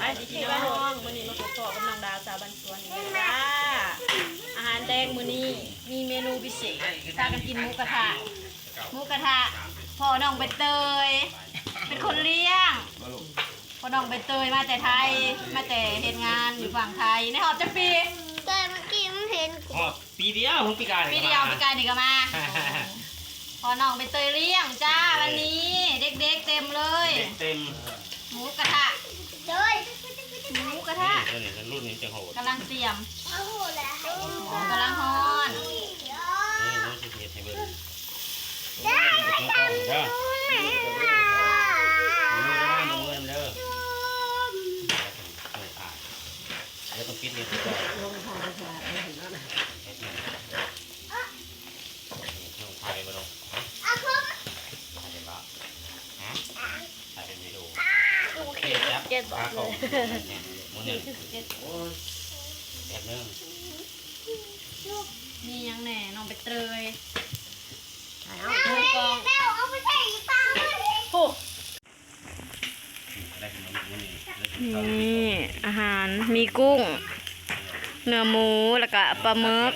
ไอ้ที่ว่าห้องมื้อนี้มาขอขอกำลังดาวสาวบันสวนนี่จ้าอาหารแดงมื้อนี้มีเมนูพิเศษพากันกินหมูกระทะหมูกระทะพ่อน้องใบเตย เป็นคนเลี้ยงพ่อน้องใบเตยมาแต่ไทยมาแต่เฮ็ดงานอยู่ฝั่งไทยในหอบจักปีแต่เมื่อกี้มันเห็นอ๋อปีเดียวของปีกายปีเดียวปีกายนี่ก็มาพ่อน้องใบเตยเลี้ยงจ้าวันนี้ เด็กๆเต็มเลย เต็มหมูกระทะ เลย หมูกระทะ นี่นี่ รุ่นนี้จะโหดกำลังเตรียมโอ้โหแล้วหมูกำลังฮ้อนนี่นี่จะเห็ดให้เบิ่งได้ต้องกล้องเด้อมือได้มือเงินเด้อแล้วต้องปิดนี่ก่อนไทยมาลงอาคมถ่ายเป็นบ้าฮะถ่ายเป็นวิดีโอโอเคครับเก็ตบอกปลาเลกล่องยเนี่ยมือ หนึ่งโอ้ยแบบนึงนี่ยังแหน่น้องไปเตยเอาไปแล้วเอาไปใส่ปลาเลยโอ้ได้ขนมมือนี่นี่อาหารมีกุ้ง เนื้อหมูแล้วก็ปลาหมึก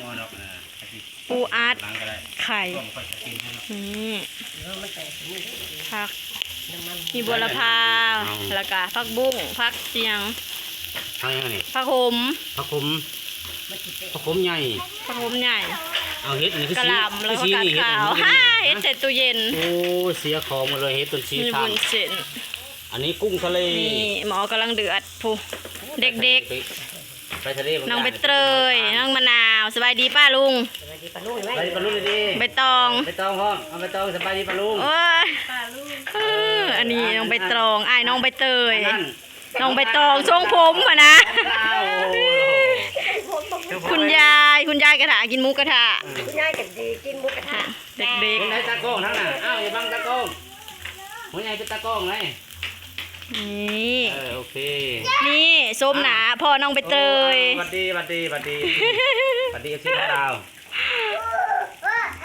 ปูอัดล้างก็ได้ไข่ต้มค่อยจะกินให้เนาะนี่ผักมีบัวละพาแล้วก็ผักบุ้งผักเสียง ทางนี้ผักหมผักขมผักขมใหญ่ ผักหมใหญ่ เอาเฮ็ดนี่คือกระสีหล่ำแล้วก็สีกาดนี่เฮ็ดขาวอันนี้ฮ่าเฮ็เฮ็ดดใส่ตู้เย็น โอ้เสียของหมาเลยเฮ็ดจนสีมีทาบุงญเส้นอันนี้กุ้งทะเลนี่หมอกำลังเดือดผู้เด็กไปทะเลๆน้องใบเตยน้องมะนาวสบายดีป้าลุงไปดีปลาลุงเลยดิใบตองไปตองห้องเอาไปตองสบายดีปลาลุงโอ้ยเอออันนี้น้องใบตองอ้ายน้องใบเตย นั่นน้องใบตองทรงผมอะนะอ้าวโอ้โหคุณยาย คุณยายกระถากินหมูกระทะคุณยายกับดีกินหมูกระทะเด็กเป็นไรตากล้องทั้งน่ะอ้าวอย่าบังตากล้องหัวใหญ่เป็นตากล้องไงๆ นี่ เออโอเคนี่ส้มหนาพ่อน้องใบเตยสวัสดีสวัสดีสวัสดีสวัสดีอาชีพดาว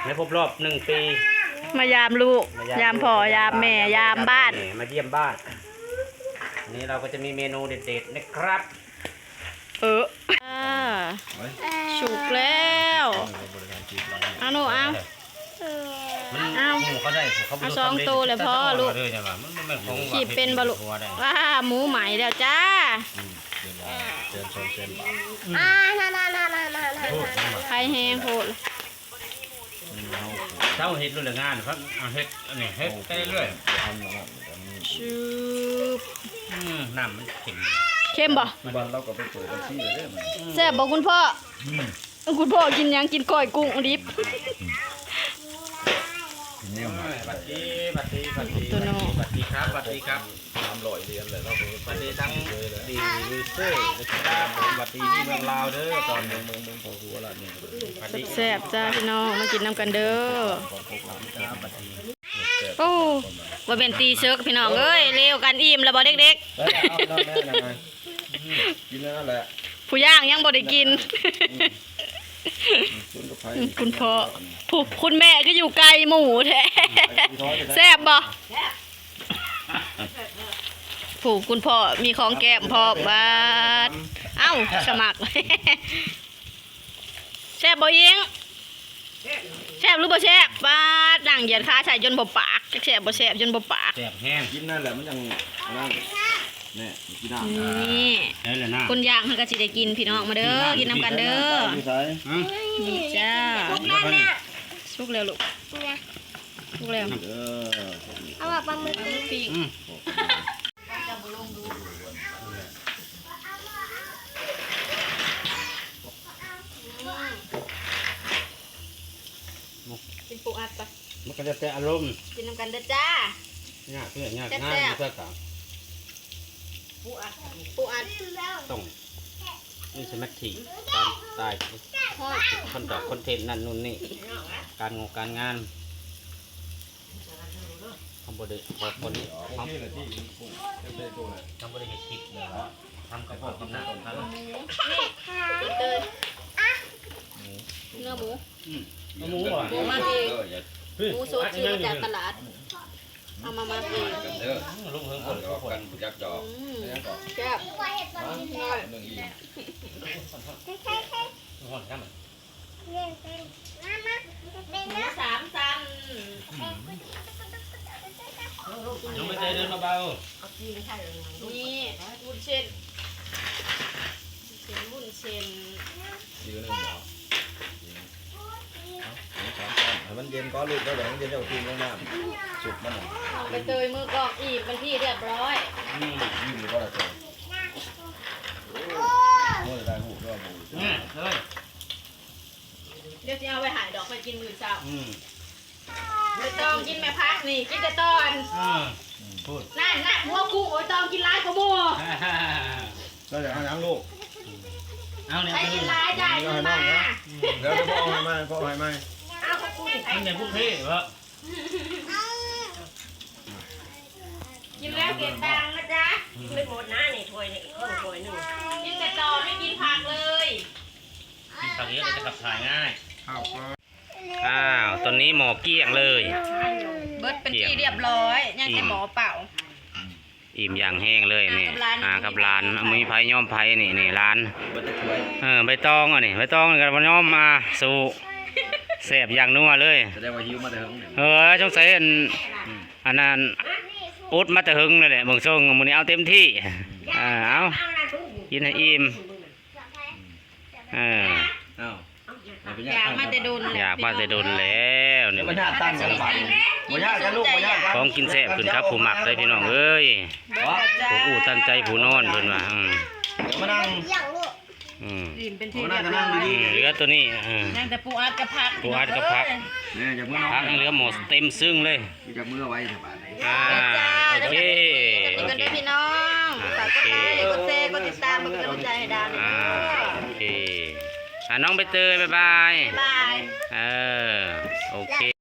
ในครบรอบหนึ่งปีมายามลูกยามพ่อยามแม่ ยามบ้าน มาเยี่ยมบ้านวั นนี้เราก็จะมีเมนูเด็ดๆนะครับ เอออ่าฉุกแล้วเอาหนูเอามันเอาหมูเขาได้เขาเอาสองตัวเลยพ่อลูกเลยเนี่ยว่ามันมันมันของขีดเป็นบะลุหัวได้ว้าหมูใหม่แล้วจ้าอ่านานานานานานาไข่แห้งโพดเช้าเฮ็ดรุ่นละงานครับเอาเฮ็ดอันนี้เฮ็ดไปเรื่อยชูบ อืมน้ำมันเข็มเข้มบ่บ้านเราก็ไปเปิดบัญชีเลยเด้อมันแซ่บบ่คุณพ่ออคุณพ่อกินหยังกินก้อยกุ้งดิบทีนี้มาสวัสดีสวัสดีสวัสดีตัวน้องสวัสดีครับสวัสดีครับสามร้อยเหรียญเลยเราไปสวัสดีทั้งดีวิเซอร์นะครับสวัสดีที่เมืองลาวเด้อตอนเมืองเมืองเมืองพอหัวละนี่สวัสดีแซ่บจ้าพี่น้องมากินน้ำกันเด้อของพวกเราที่ทำบัญชี โอ้บ่เป็นตีเชิกพี่น้องเอ้ยเร็วกันอิ่มแล้วบ่เด็กแล้วเอาแล้วแม่ยังไงกินแล้วแหละๆ ผู้ย่างยังบ่ได้กิน คุณกับไผ่คุณพ่อผู้คุณแม่ก็อยู่ไกลหมูแท้แซ่บบ่ผู้คุณพ่อมีของแก้มพร้อมบาดเอ้าสมัคร แซ่บบ่ยิงแซ่บหรือบ่แซ่บบาดดังเหยียดขาใส่จนบ่ปากจักแซ่บบ่แซ่บจนบ่ปากแซ่บแห้งกินนั่นแหละมันยังนั่นเนี่ยกินน้ำนี่ได้เลยนะคนย่างเขาก็สิได้กินพี่น้องมาเด้อกินน้ำกันเด้ออยู่ไสอืมนี่จ้าแล้วก็นี่สุกแล้วลูกสุกแล้วเออเอาว่าปลาหมึกปีก อืม กินปูอัดไป มันก็ จะแต่อารมณ์กินน้ำกันเด้อจ้ายากเพื่อยากแซ่บง่ายเพื่อกับปูอัดปูอัดต้องนี่สมัครการตายทอดคนต่อคอนเทนต์นั่นนู่นนี่ การงงการงานทำบริขอคนนี้โอทำเคเลยที่ปุ๊บเต็มตัวเลยทำบริเหตุผิดเลยว่าทำกับพ่อกับน้าของเขาเตยเนื้อหมูหมูก่อนหมูมาเองเอออย่า หมูสดซื้อมาจากตลาด เอามามาอีกกันเด้อลุงเพิ่งคคนนก็กันผู้จักจอกอืมแล้วก็แซ่บน้อยหนึ่งอีกคนข้ามมันหมูสามซันลุงไม่เคยเดินมาเบานี่วุ้นเส้นเส้นวุ้นเส้นอีกหนึ่งเหรอให้ มันเย็นก็ลูกก็เดี๋ยวมันเย็นจะกินลงน้ำสุกมันน้องไปเตยมือกอกอีบเป็นที่เรียบร้อยอืมยิ้มหรือว่าอะไรเมื่อไรหูก็หูนี่เลยเดี๋ยวจะเอาไปหายดอกไปกินมื้อเช้าอืมใบตองกินแม่พักนี่กินแต่ตอนอืมพูดนั่นนั่นหัวกุ้งโอ้ยตองกินร้ายกว่าหมูก็จะให้ยังลูกเอาเนี่ยใครเป็นกินร้ายจ่ายเงินมาเดี๋ยวจะพ่อให้ไหมพ่อให้ไหม เป็นเนี่ยพวกพี่วะกินแล้วเก็บตังค์นะจ๊ะไม่หมดนะนี่ถ้วยนี่ข้าวถ้วยหนึ่งกินแต่ตอนไม่กินผักเลยกินผักเยอะจะขับถ่ายง่ายข้าวก็อ้าวตอนนี้หมอเกี้ยงเลย เบิดเป็นที่เรียบร้อย ยังจะหมอเปล่า อิ่มอย่างแห้งเลยนี่อ่าอ่ากักับบร้าร้านนมีไผ่ย่อมไผ่นี่นี่ร้านมันจะช่วยเออใบตองอะนี่ใบตองนี่กับย่อมมาสู่ แสบอย่างนัวเลยแสดงว่าหิวมาแต่หึงเนี่ยเออจงใส่อันอันนั้นอุดมาแต่หึงเลยแหละเบิ่งทรงมื้อนี้เอาเต็มที่อ่าเอากินให้อิ่มเอออ้าวอยากมาแต่โดนอยากมาแต่โดนแล้วนี่เดี๋ยวมันญาติตั้งกันละบาทบ่ญาติกันลูกบ่ญาติกันของกินแซ่บขึ้นครับผู้หมักเลยพี่น้องเอ้ยผู้อู้ตั้งใจผู้นอนเพิ่นว่าอืมมานั่ง อืมอิ่มเป็นที่โอ้เรีน่ายบจะร้นั่องยดีอืมเหลือตัวนี้เออ นั่งแต่ปูอัดกับผักปูอัดกับผัก เนี่ยจากเมื่อน้องพักยังเหลือหมดเต็มซึ่งเลย จากเมื่อไว้สบายอ่าโอเคนี่โอกันเค ด้วยพี่น้องฝากกดไลค์กดแชร์กดติดตามกดกำลังใจให้ดาวด้วยอ่านะโอเคอะน้องใบเตยบ๊ายบาย บาย เออ